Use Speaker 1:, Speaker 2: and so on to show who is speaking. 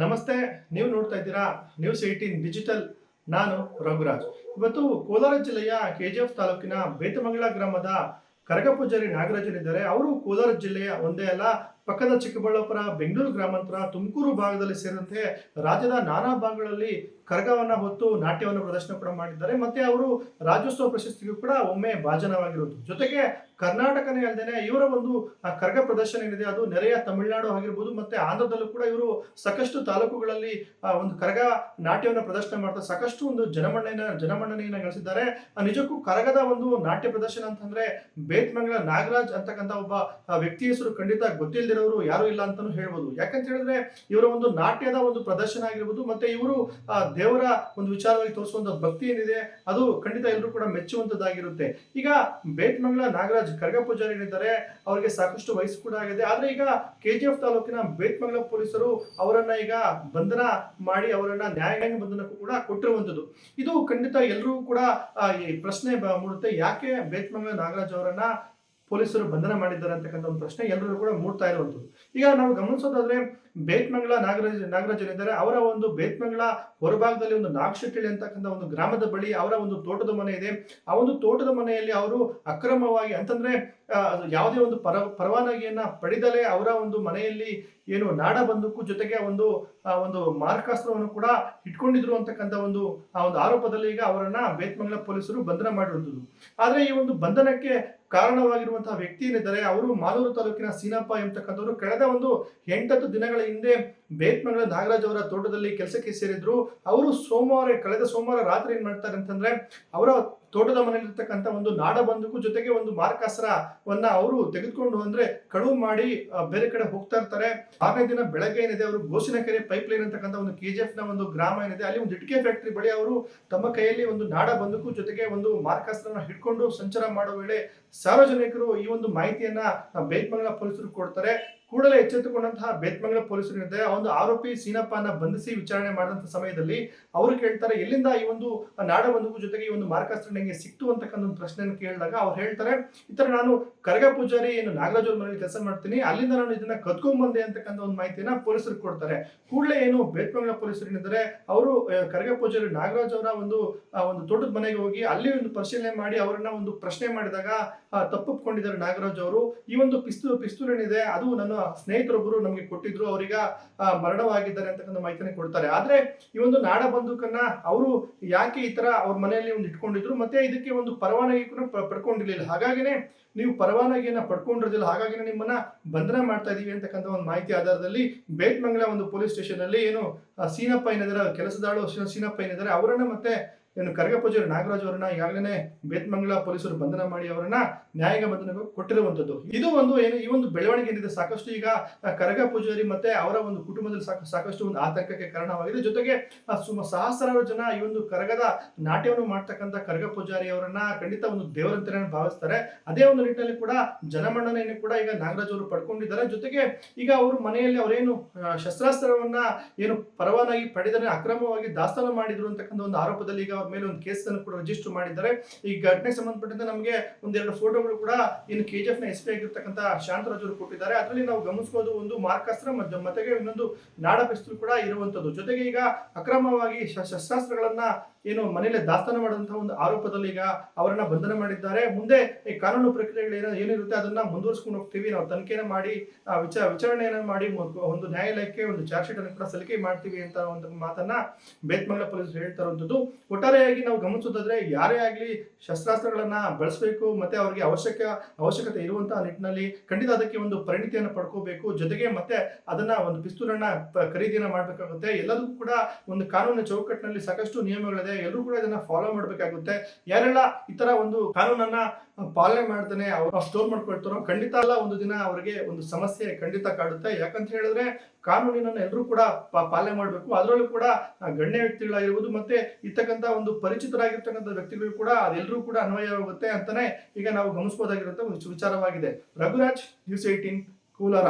Speaker 1: ನಮಸ್ತೆ, ನೀವು ನೋಡ್ತಾ ಇದ್ದೀರಾ ನ್ಯೂಸ್ ಏಯ್ಟೀನ್ ಡಿಜಿಟಲ್ ನಾನು ರಘುರಾಜ್. ಇವತ್ತು ಕೋಲಾರ ಜಿಲ್ಲೆಯ ಕೆ ಜಿ ಎಫ್ ತಾಲೂಕಿನ ಬೇತಮಂಗಳ ಗ್ರಾಮದ ಕರಗಪೂಜಾರಿ ನಾಗರಾಜನಿದ್ದಾರೆ. ಅವರು ಕೋಲಾರ ಜಿಲ್ಲೆಯ ಒಂದೇ ಅಲ್ಲ ಪಕ್ಕದ ಚಿಕ್ಕಬಳ್ಳಾಪುರ, ಬೆಂಗಳೂರು ಗ್ರಾಮಾಂತರ, ತುಮಕೂರು ಭಾಗದಲ್ಲಿ ಸೇರಿದಂತೆ ರಾಜ್ಯದ ನಾನಾ ಭಾಗಗಳಲ್ಲಿ ಕರಗವನ್ನ ಹೊತ್ತು ನಾಟ್ಯವನ್ನು ಪ್ರದರ್ಶನ ಕೂಡ ಮಾಡಿದ್ದಾರೆ. ಮತ್ತೆ ಅವರು ರಾಜ್ಯೋತ್ಸವ ಪ್ರಶಸ್ತಿಗೂ ಕೂಡ ಒಮ್ಮೆ ಭಾಜನವಾಗಿರುವುದು. ಜೊತೆಗೆ ಕರ್ನಾಟಕನೇ ಅಲ್ಲದೆ ಇವರ ಒಂದು ಕರಗ ಪ್ರದರ್ಶನ ಏನಿದೆ, ಅದು ನೆರೆಯ ತಮಿಳುನಾಡು ಆಗಿರ್ಬೋದು, ಮತ್ತೆ ಆಂಧ್ರದಲ್ಲೂ ಕೂಡ ಇವರು ಸಾಕಷ್ಟು ತಾಲೂಕುಗಳಲ್ಲಿ ಒಂದು ಕರಗ ನಾಟ್ಯವನ್ನು ಪ್ರದರ್ಶನ ಮಾಡ್ತಾ ಸಾಕಷ್ಟು ಒಂದು ಜನಮನ್ನಣೆಯ ಜನಮನ್ನಣೆಯನ್ನು ಗಳಿಸಿದ್ದಾರೆ. ನಿಜಕ್ಕೂ ಕರಗದ ಒಂದು ನಾಟ್ಯ ಪ್ರದರ್ಶನ ಅಂತಂದ್ರೆ ಬೇತ್ಮಂಗಲ ನಾಗರಾಜ್ ಅಂತಕ್ಕಂಥ ಒಬ್ಬ ವ್ಯಕ್ತಿ ಹೆಸರು ಖಂಡಿತ ಗೊತ್ತಿಲ್ಲದಿರೋರು ಯಾರು ಇಲ್ಲ ಅಂತಾನು ಹೇಳ್ಬೋದು. ಯಾಕಂತ ಹೇಳಿದ್ರೆ ಇವರ ಒಂದು ನಾಟ್ಯದ ಒಂದು ಪ್ರದರ್ಶನ ಆಗಿರ್ಬೋದು, ಮತ್ತೆ ಇವರು ದೇವರ ಒಂದು ವಿಚಾರವಾಗಿ ತೋರಿಸುವಂತ ಭಕ್ತಿ ಏನಿದೆ, ಅದು ಖಂಡಿತ ಎಲ್ಲರೂ ಕೂಡ ಮೆಚ್ಚುವಂತದ್ದಾಗಿರುತ್ತೆ. ಈಗ ಬೇತ್ಮಂಗಲ ನಾಗರಾಜ್ ಕರಗ ಪೂಜಾರಿ ಏನಿದ್ದಾರೆ ಅವರಿಗೆ ಸಾಕಷ್ಟು ವಯಸ್ಸು ಕೂಡ ಆಗಿದೆ. ಆದ್ರೆ ಈಗ ಕೆಜಿಎಫ್ ತಾಲೂಕಿನ ಬೇತ್ಮಂಗಲ ಪೊಲೀಸರು ಅವರನ್ನ ಈಗ ಬಂಧನ ಮಾಡಿ ಅವರನ್ನ ನ್ಯಾಯಾಂಗ ಬಂಧನಕ್ಕೂ ಕೂಡ ಕೊಟ್ಟಿರುವಂತದ್ದು. ಇದು ಖಂಡಿತ ಎಲ್ಲರೂ ಕೂಡ ಈ ಪ್ರಶ್ನೆ ಮೂಡುತ್ತೆ. ಯಾಕೆ ಬೇತ್ಮಂಗಲ ನಾಗರಾಜ್ ಅವರನ್ನ ಪೊಲೀಸರು ಬಂಧನ ಮಾಡಿದ್ದಾರೆ ಅಂತಕ್ಕಂಥ ಒಂದು ಪ್ರಶ್ನೆ ಎಲ್ಲರೂ ಕೂಡ ಮೂಡ್ತಾ ಇರುವಂಥದ್ದು. ಈಗ ನಾವು ಗಮನಿಸೋದಾದ್ರೆ ಬೇತ್ಮಂಗಲ ನಾಗರಾಜ್ ನಾಗರಾಜನಿದ್ದಾರೆ ಅವರ ಒಂದು ಬೇತ್ಮಂಗ್ಲ ಹೊರಭಾಗದಲ್ಲಿ ಒಂದು ನಾಗಶೆಟ್ಟಿಳಿ ಅಂತಕ್ಕಂಥ ಒಂದು ಗ್ರಾಮದ ಬಳಿ ಅವರ ಒಂದು ತೋಟದ ಮನೆ ಇದೆ. ಆ ಒಂದು ತೋಟದ ಮನೆಯಲ್ಲಿ ಅವರು ಅಕ್ರಮವಾಗಿ ಅಂತಂದ್ರೆ ಯಾವುದೇ ಒಂದು ಪರ, ಪರವಾನಗಿಯನ್ನ ಪಡೆದಲೇ ಅವರ ಒಂದು ಮನೆಯಲ್ಲಿ ಏನು ನಾಡ ಬಂದೂಕು ಜೊತೆಗೆ ಒಂದು ಒಂದು ಮಾರಕಾಸ್ತ್ರವನ್ನು ಕೂಡ ಇಟ್ಕೊಂಡಿದ್ರು ಅಂತಕ್ಕಂಥ ಒಂದು, ಆ ಒಂದು ಆರೋಪದಲ್ಲಿ ಈಗ ಅವರನ್ನ ಬೇತ್ಮಂಗ್ಲ ಪೊಲೀಸರು ಬಂಧನ ಮಾಡಿರುವಂಥದ್ದು. ಆದರೆ ಈ ಒಂದು ಬಂಧನಕ್ಕೆ ಕಾರಣವಾಗಿರುವಂತಹ ವ್ಯಕ್ತಿ ಏನಿದ್ದಾರೆ, ಅವರು ಮಾಲೂರು ತಾಲೂಕಿನ ಸೀನಪ್ಪ ಎಂಬತಕ್ಕಂಥವ್ರು. ಕಳೆದ ಒಂದು ಎಂಟತ್ತು ದಿನಗಳ இந்த ಬೇತ್ಮಂಗಲ ನಾಗರಾಜ್ ಅವರ ತೋಟದಲ್ಲಿ ಕೆಲಸಕ್ಕೆ ಸೇರಿದ್ರು, ಅವರು ಸೋಮವಾರ, ಕಳೆದ ಸೋಮವಾರ ರಾತ್ರಿ ಏನ್ ಮಾಡ್ತಾರೆ ಅಂತಂದ್ರೆ, ಅವರ ತೋಟದ ಮನೆಯಲ್ಲಿರ್ತಕ್ಕಂಥ ಒಂದು ನಾಡ ಬಂದೂಕು ಜೊತೆಗೆ ಒಂದು ಮಾರ್ಕಾಸ್ತ್ರವನ್ನ ಅವರು ತೆಗೆದುಕೊಂಡು ಅಂದ್ರೆ ಕಳುವು ಮಾಡಿ ಬೇರೆ ಕಡೆ ಹೋಗ್ತಾ ಇರ್ತಾರೆ. ಆರನೇ ದಿನ ಬೆಳಗ್ಗೆ ಏನಿದೆ, ಅವರು ಗೋಸಿನಕೆರೆ ಪೈಪ್ ಲೈನ್ ಅಂತಕ್ಕಂಥ ಒಂದು ಕೆಜಿಎಫ್ನ ಒಂದು ಗ್ರಾಮ ಏನಿದೆ, ಅಲ್ಲಿ ಒಂದು ಇಟ್ಕೆ ಫ್ಯಾಕ್ಟರಿ ಬಳಿ ಅವರು ತಮ್ಮ ಕೈಯಲ್ಲಿ ಒಂದು ನಾಡ ಬಂದೂಕು ಜೊತೆಗೆ ಒಂದು ಮಾರ್ಕಾಸ್ತ್ರನ ಹಿಡ್ಕೊಂಡು ಸಂಚಾರ ಮಾಡೋ ವೇಳೆ ಸಾರ್ವಜನಿಕರು ಈ ಒಂದು ಮಾಹಿತಿಯನ್ನ ಬೇತ್ಮಂಗಲ ಪೊಲೀಸರು ಕೊಡ್ತಾರೆ. ಕೂಡಲೇ ಎಚ್ಚೆತ್ತುಕೊಂಡಂತಹ ಬೇತ್ಮಂಗಲ ಪೊಲೀಸರು ಏನಿದೆ ಒಂದು ಆರೋಪಿ ಸೀನಪ್ಪನ ಬಂಧಿಸಿ ವಿಚಾರಣೆ ಮಾಡಿದಂತ ಸಮಯದಲ್ಲಿ ಅವರು ಕೇಳ್ತಾರೆ, ಎಲ್ಲಿಂದ ಈ ಒಂದು ನಾಡ ಬಂದೂಕು ಜೊತೆಗೆ ಈ ಒಂದು ಮಾರ್ಕಾಸ್ತ್ರ ನನಗೆ ಸಿಕ್ತು ಅಂತಕ್ಕಂಥ ಒಂದು ಪ್ರಶ್ನೆಯನ್ನು ಕೇಳಿದಾಗ ಅವ್ರು ಹೇಳ್ತಾರೆ, ಈ ನಾನು ಕರಗ ಪೂಜಾರಿ ಏನು ನಾಗರಾಜ್ ಅವ್ರ ಮನೆಯಲ್ಲಿ ಕೆಲಸ ಮಾಡ್ತೀನಿ, ಅಲ್ಲಿಂದ ನಾನು ಇದನ್ನ ಕದ್ಕೊಂಡ್ಬಂದೆ ಅಂತಕ್ಕಂಥ ಒಂದು ಮಾಹಿತಿಯನ್ನ ಪೊಲೀಸರು ಕೊಡ್ತಾರೆ. ಕೂಡಲೇ ಏನು ಬೇತ್ಮಂಗ್ಲ ಪೊಲೀಸರು ಏನಿದ್ದಾರೆ, ಅವರು ಕರಗ ಪೂಜಾರಿ ನಾಗರಾಜ್ ಅವರ ಒಂದು ಒಂದು ತೋಟದ ಮನೆಗೆ ಹೋಗಿ ಅಲ್ಲಿ ಒಂದು ಪರಿಶೀಲನೆ ಮಾಡಿ ಅವರನ್ನ ಒಂದು ಪ್ರಶ್ನೆ ಮಾಡಿದಾಗ ತಪ್ಪುಕೊಂಡಿದ್ದಾರೆ ನಾಗರಾಜ್ ಅವರು. ಈ ಒಂದು ಪಿಸ್ತೂಲ್ ಪಿಸ್ತೂಲ್ ಏನಿದೆ, ಅದು ನನ್ನ ಸ್ನೇಹಿತರೊಬ್ಬರು ನಮಗೆ ಕೊಟ್ಟಿದ್ರು, ಅವರೀಗ ಮರಣವಾಗಿದ್ದಾರೆ ಅಂತಕ್ಕಂಥ ಮಾಹಿತಿನ ಕೊಡ್ತಾರೆ. ಆದ್ರೆ ಈ ಒಂದು ನಾಡ ಬಂದೂಕನ್ನ ಅವರು ಯಾಕೆ ಈ ತರ ಅವ್ರ ಮನೆಯಲ್ಲಿ ಒಂದು ಇಟ್ಕೊಂಡಿದ್ರು? ಮತ್ತೆ ಇದಕ್ಕೆ ಒಂದು ಪರವಾನಗಿ ಕೂಡ ಪಡ್ಕೊಂಡಿರಲಿಲ್ಲ. ಹಾಗಾಗಿನೇ ನೀವು ಪರವಾನಗಿಯನ್ನ ಪಡ್ಕೊಂಡಿರೋದಿಲ್ಲ. ಹಾಗಾಗಿನೇ ನಿಮ್ಮನ್ನ ಬಂಧನ ಮಾಡ್ತಾ ಇದೀವಿ ಅಂತಕ್ಕಂಥ ಒಂದು ಮಾಹಿತಿ ಆಧಾರದಲ್ಲಿ ಬೇಟ್ಮಂಗಲ ಒಂದು ಪೊಲೀಸ್ ಸ್ಟೇಷನ್ ಅಲ್ಲಿ ಏನು ಸೀನಪ್ಪ ಏನಿದ್ದಾರೆ ಕೆಲಸದಾಳು ಸೀನಪ್ಪ ಏನಿದ್ದಾರೆ ಅವರನ್ನ ಮತ್ತೆ ಏನು ಕರಗ ಪೂಜಾರಿ ನಾಗರಾಜ್ ಅವರನ್ನ ಈಗಾಗಲೇ ಬೇತ್ಮಂಗಲ ಪೊಲೀಸರು ಬಂಧನ ಮಾಡಿ ಅವರನ್ನ ನ್ಯಾಯಾಂಗ ಬಂಧನ ಕೊಟ್ಟಿರುವಂತದ್ದು. ಇದು ಒಂದು ಏನು, ಈ ಒಂದು ಬೆಳವಣಿಗೆ ಏನಿದೆ, ಸಾಕಷ್ಟು ಈಗ ಕರಗ ಪೂಜಾರಿ ಮತ್ತೆ ಅವರ ಒಂದು ಕುಟುಂಬದಲ್ಲಿ ಸಾಕ, ಸಾಕಷ್ಟು ಒಂದು ಆತಂಕಕ್ಕೆ ಕಾರಣವಾಗಿದೆ. ಜೊತೆಗೆ ಸುಮಾರು ಸುಮ ಸಹಸ್ರಾರು ಜನ ಈ ಒಂದು ಕರಗದ ನಾಟ್ಯವನ್ನು ಮಾಡ್ತಕ್ಕಂಥ ಕರಗ ಪೂಜಾರಿ ಅವರನ್ನ ಖಂಡಿತ ಒಂದು ದೇವರಂತಾನೆ ಭಾವಿಸ್ತಾರೆ. ಅದೇ ಒಂದು ನಿಟ್ಟಿನಲ್ಲಿ ಕೂಡ ಜನಮನ್ನಣೆಯನ್ನು ಕೂಡ ಈಗ ನಾಗರಾಜ್ ಅವರು ಪಡ್ಕೊಂಡಿದ್ದಾರೆ. ಜೊತೆಗೆ ಈಗ ಅವರು ಮನೆಯಲ್ಲಿ ಅವರೇನು ಶಸ್ತ್ರಾಸ್ತ್ರವನ್ನ ಏನು ಪರವಾನಗಿ ಪಡೆದರೆ ಅಕ್ರಮವಾಗಿ ದಾಸ್ತಾನು ಮಾಡಿದ್ರು ಅಂತಕ್ಕಂಥ ಒಂದು ಆರೋಪದಲ್ಲಿ ಈಗ ಅವ್ರ ಮೇಲೆ ಒಂದು ಕೇಸ್ ಅನ್ನು ಕೂಡ ರಿಜಿಸ್ಟರ್ ಮಾಡಿದ್ದಾರೆ. ಈ ಘಟನೆಗೆ ಸಂಬಂಧಪಟ್ಟಂತೆ ನಮಗೆ ಒಂದೆರಡು ಫೋಟೋಗಳು ಕೂಡ ಇನ್ನು ಕೆ ಜಿ ಎಫ್ನ ಎಸ್ ಪಿ ಆಗಿರ್ತಕ್ಕಂಥ ಶಾಂತರಾಜ್ ಅವರು ಕೊಟ್ಟಿದ್ದಾರೆ. ಅದರಲ್ಲಿ ನಾವು ಗಮನಿಸಬಹುದು ಒಂದು ಮಾರ್ಕಾಸ್ತ್ರ ಮತ್ತು ಮತ್ತೆ ಇನ್ನೊಂದು ನಾಡ ಪಿಸ್ತೂಲ್ ಕೂಡ ಇರುವಂತದ್ದು ಜೊತೆಗೆ ಈಗ ಅಕ್ರಮವಾಗಿ ಶಸ್ತ್ರಾಸ್ತ್ರಗಳನ್ನ ಏನು ಮನೆಯಲ್ಲಿ ದಾಸ್ತಾನು ಮಾಡುವಂತಹ ಒಂದು ಆರೋಪದಲ್ಲಿ ಈಗ ಅವರನ್ನ ಬಂಧನ ಮಾಡಿದ್ದಾರೆ. ಮುಂದೆ ಈ ಕಾನೂನು ಪ್ರಕ್ರಿಯೆಗಳು ಏನ ಏನಿರುತ್ತೆ ಅದನ್ನ ಮುಂದುವರಿಸ್ಕೊಂಡು ಹೋಗ್ತೀವಿ. ನಾವು ತನಿಖೆನ ಮಾಡಿ ವಿಚಾರ ವಿಚಾರಣೆಯನ್ನು ಮಾಡಿ ಒಂದು ನ್ಯಾಯಾಲಯಕ್ಕೆ ಒಂದು ಚಾರ್ಜ್ ಶೀಟ್ ಅನ್ನು ಕೂಡ ಸಲ್ಲಿಕೆ ಮಾಡ್ತೀವಿ ಅಂತ ಒಂದು ಮಾತನ್ನ ಬೇತ್ಮಂಗಲ ಪೊಲೀಸರು ಹೇಳ್ತಾ ಇರುವಂತದ್ದು ಒಟ್ಟಾರೆಯಾಗಿ ನಾವು ಗಮನಿಸೋದಾದ್ರೆ ಯಾರೇ ಆಗಲಿ ಶಸ್ತ್ರಾಸ್ತ್ರಗಳನ್ನ ಬಳಸಬೇಕು, ಮತ್ತೆ ಅವರಿಗೆ ಅವಶ್ಯಕ ಅವಶ್ಯಕತೆ ಇರುವಂತಹ ನಿಟ್ಟಿನಲ್ಲಿ ಖಂಡಿತ ಅದಕ್ಕೆ ಒಂದು ಪರಿಣಿತಿಯನ್ನು ಪಡ್ಕೋಬೇಕು. ಜೊತೆಗೆ ಮತ್ತೆ ಅದನ್ನ ಒಂದು ಪಿಸ್ತೂಲನ್ನ ಖರೀದಿಯನ್ನು ಮಾಡಬೇಕಾಗುತ್ತೆ. ಎಲ್ಲದಕ್ಕೂ ಕೂಡ ಒಂದು ಕಾನೂನಿನ ಚೌಕಟ್ಟಿನಲ್ಲಿ ಸಾಕಷ್ಟು ನಿಯಮಗಳಿದೆ. ಎಲ್ಲರೂ ಕೂಡ ಇದನ್ನ ಫಾಲೋ ಮಾಡ್ಬೇಕಾಗುತ್ತೆ. ಯಾರೆಲ್ಲ ಈ ತರ ಒಂದು ಕಾನೂನನ್ನ ಪಾಲನೆ ಮಾಡ್ತಾನೆ, ಅವ್ರು ಸ್ಟೋರ್ ಮಾಡ್ಕೊಳ್ತಾರೋ, ಖಂಡಿತ ಅಲ್ಲ, ಒಂದು ದಿನ ಅವರಿಗೆ ಒಂದು ಸಮಸ್ಯೆ ಖಂಡಿತ ಕಾಡುತ್ತೆ. ಯಾಕಂತ ಹೇಳಿದ್ರೆ, ಕಾನೂನಿನನ್ನ ಎಲ್ಲರೂ ಕೂಡ ಪಾಲನೆ ಮಾಡಬೇಕು. ಅದರಲ್ಲೂ ಕೂಡ ಗಣ್ಯ ವ್ಯಕ್ತಿಗಳಾಗಿರ್ಬೋದು, ಮತ್ತೆ ಇರ್ತಕ್ಕಂಥ ಒಂದು ಪರಿಚಿತರಾಗಿರ್ತಕ್ಕಂಥ ವ್ಯಕ್ತಿಗಳು ಕೂಡ ಅದೆಲ್ಲರೂ ಕೂಡ ಅನ್ವಯವಾಗುತ್ತೆ ಅಂತಾನೆ ಈಗ ನಾವು ಗಮನಿಸಬಹುದಾಗಿರುವಂತಹ ಒಂದು ವಿಚಾರವಾಗಿದೆ. Raghuraj news eighteen Kolar.